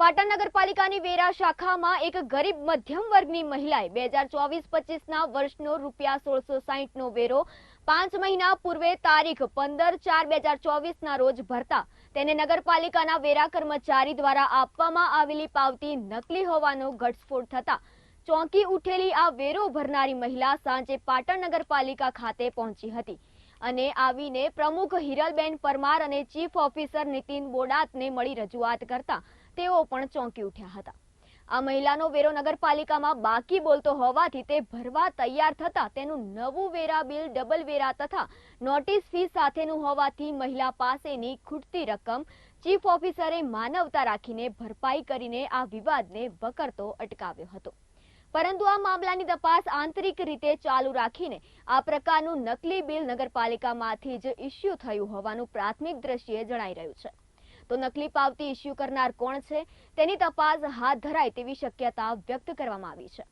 પાટણ નગરપાલિકાની વેરા શાખામાં એક ગરીબ મધ્યમ વર્ગની મહિલાએ બે હજાર ચોવીસ પચીસના વર્ષનો રૂપિયા સોળસો સાહીઠનો વેરો પાંચ મહિના પૂર્વે તારીખ પંદર ચાર બે હજાર ચોવીસના રોજ ભરતા તેને નગરપાલિકાના વેરા કર્મચારી દ્વારા આપવામાં આવેલી પાવતી નકલી હોવાનો ઘટસ્ફોટ થતા ચોંકી ઉઠેલી આ વેરો ભરનારી મહિલા સાંજે પાટણ નગરપાલિકા ખાતે પહોંચી હતી અને આવીને પ્રમુખ હિરલબેન પરમાર અને ચીફ ઓફિસર નીતિન બોડાતને મળી રજૂઆત કરતા તેઓ પણ ચોંકી ઉઠ્યા હતા. આ મહિલાનો વેરો નગરપાલિકામાં બાકી બોલતો હોવાથી તે ભરવા તૈયાર થતા તેનું નવું વેરા બિલ, ડબલ વેરા તથા નોટિસ ફી સાથેનું હોવાથી મહિલા પાસેની ખૂટતી રકમ ચીફ ઓફિસરે માનવતા રાખીને ભરપાઈ કરીને આ વિવાદને વકરતો અટકાવ્યો હતો. પરંતુ આ મામલાની તપાસ આંતરિક રીતે ચાલુ રાખીને આ પ્રકારનું નકલી બિલ નગરપાલિકામાંથી જ ઇસ્યુ થયું હોવાનું પ્રાથમિક દ્રષ્ટિએ જણાઈ રહ્યું છે. તો નકલી પાવતી ઇસ્યુ કરનાર કોણ છે? તેની તપાસ હાથ ધરાય તેવી શક્યતા વ્યક્ત કરવામાં આવી છે.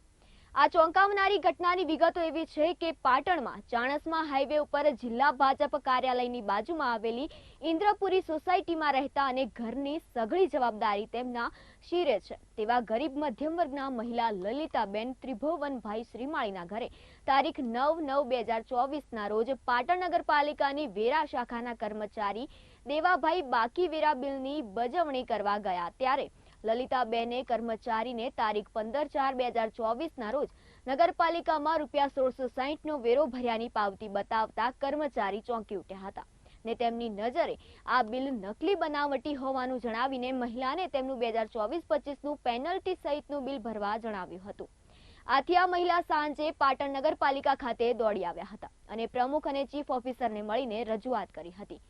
આ ચોંકાવનારી ઘટનાની વિગતો એવી છે કે પાટણમાં ચાણસમા હાઈવે ઉપર જિલ્લા ભાજપ કાર્યાલયની બાજુમાં આવેલી ઇન્દ્રપુરી સોસાયટીમાં રહેતા અને ઘરની સઘળી જવાબદારી તેમના શિરે છે. તેવા ગરીબ મધ્યમ વર્ગના મહિલા લલિતાબેન ત્રિભુવનભાઈ શ્રીમાળીના ઘરે તારીખ નવ નવ બે હજાર ચોવીસના રોજ પાટણ નગરપાલિકાની વેરા શાખાના કર્મચારી દેવાભાઈ બાકી વેરા બિલની બજવણી કરવા ગયા. ત્યારે લલિતાબેને કર્મચારીને તારીખ પંદર ચાર બે હજાર ચોવીસના રોજ નગરપાલિકામાં રૂપિયા સોળસો સાહીઠનો વેરો ભર્યાની પાવતી બતાવતા કર્મચારી ચોંકી ઉઠ્યા હતા ને તેમની નજરે આ બિલ નકલી બનાવટી હોવાનું જણાવીને મહિલાને તેમનું બે હજાર ચોવીસ પચીસનું પેનલ્ટી સહિતનું બિલ ભરવા જણાવ્યું હતું. આથી આ મહિલા સાંજે પાટણ નગરપાલિકા ખાતે દોડી આવ્યા હતા અને પ્રમુખ અને ચીફ ઓફિસરને મળીને રજૂઆત કરી હતી.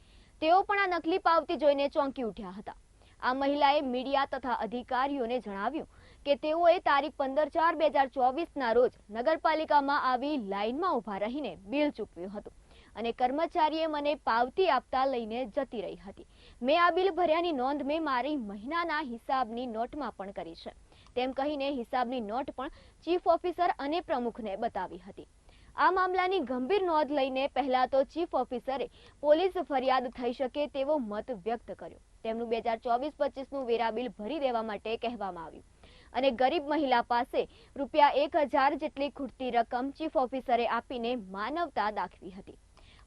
તેઓ પણ આ નકલી પાવતી જોઈને ચોંકી ઉઠ્યા હતા. આ મહિલાએ મીડિયા તથા અધિકારીઓને જણાવ્યું કે તેઓએ તારીખ પંદર ચાર બે હજાર ચોવીસના રોજ નગરપાલિકામાં આવી લાઇનમાં ઊભા રહીને બિલ ચૂકવ્યું હતું અને કર્મચારીએ મને પાવતી આપતા લઈને જતી રહી હતી. મેં આ બિલ ભર્યાની નોંધ મેં મારી મહિનાના હિસાબની નોટમાં પણ કરી છે. તેમ કહીને હિસાબની નોટ પણ ચીફ ઓફિસર અને પ્રમુખને બતાવી હતી. આ મામલાની ગંભીર નોંધ લઈને પહેલા તો ચીફ ઓફિસરે પોલીસ ફરિયાદ થઈ શકે તેવો મત વ્યક્ત કર્યો. તેમનું બે હજાર ચોવીસ પચીસનું વેરા બિલ ભરી દેવા માટે કહેવામાં આવ્યું. અને ગરીબ મહિલા પાસે રૂપિયા એક હજાર જેટલી ખૂટતી રકમ ચીફ ઓફિસરે આપીને માનવતા દાખવી હતી.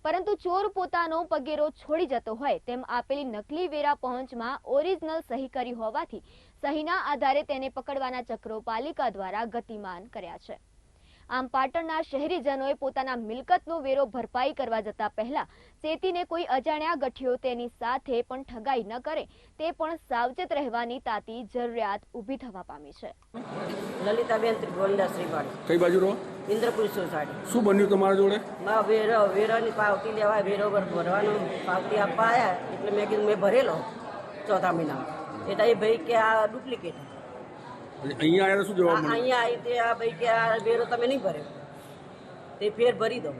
પરંતુ ચોર પોતાનો પગેરો છોડી જતો હોય તેમ આપેલી નકલી વેરા પહોંચમાં ઓરિજિનલ સહી કરી હોવાથી સહીના આધારે તેને પકડવાના ચક્રો પાલિકા દ્વારા ગતિમાન કર્યા છે. આમ પાટણના શહેરીજનોએ પોતાના મિલકતનો વેરો ભરપાઈ કરવા જતા પહેલા સેતીને કોઈ અજાણ્યા ગઠિયો તેની સાથે પણ ઠગાઈ ન કરે તે પણ સાવચેત રહેવાની તાતી જરૂરિયાત ઊભી થવા પામી છે. લલિતાબેન ત્રિભુવનદાસ શ્રીવાડી કઈ બાજુ રહો? ઇન્દ્રપુરી સોસાયટી. શું બન્યું તમારા જોડે? મા વેરો વેરાની પાવતી લેવા વેરો પર ભરવાનું પાવતી આપવા આવ્યા એટલે મેં કીધું મેં ભરેલો ચોથા મહિનામાં. એટલે એ ભાઈ કે આ ડુપ્લિકેટ. અહીંયા આવ્યા તો શું જવાબ મળ્યો? અહીંયા આવી તે આ ભાઈ કે આ વેરો તમે નહીં ભર્યો. તે ફેર ભરી દો.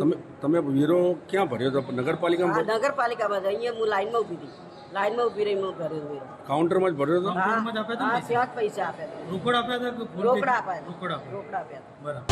તમે તમે વેરો ક્યાં ભર્યો હતો નગરપાલિકામાં? નગરપાલિકામાં અહીંયા હું લાઈનમાં ઊભી હતી લાઈનમાં ઊભી રહી હું ભર્યો વેરો. કાઉન્ટરમાં જ ભર્યો હતો? હા ત્યાં જ પૈસા આપ્યા રોકડ આપ્યા હતા રોકડા? આપ્યા રોકડ. આપ્યા રોકડા આપ્યા બરાબર.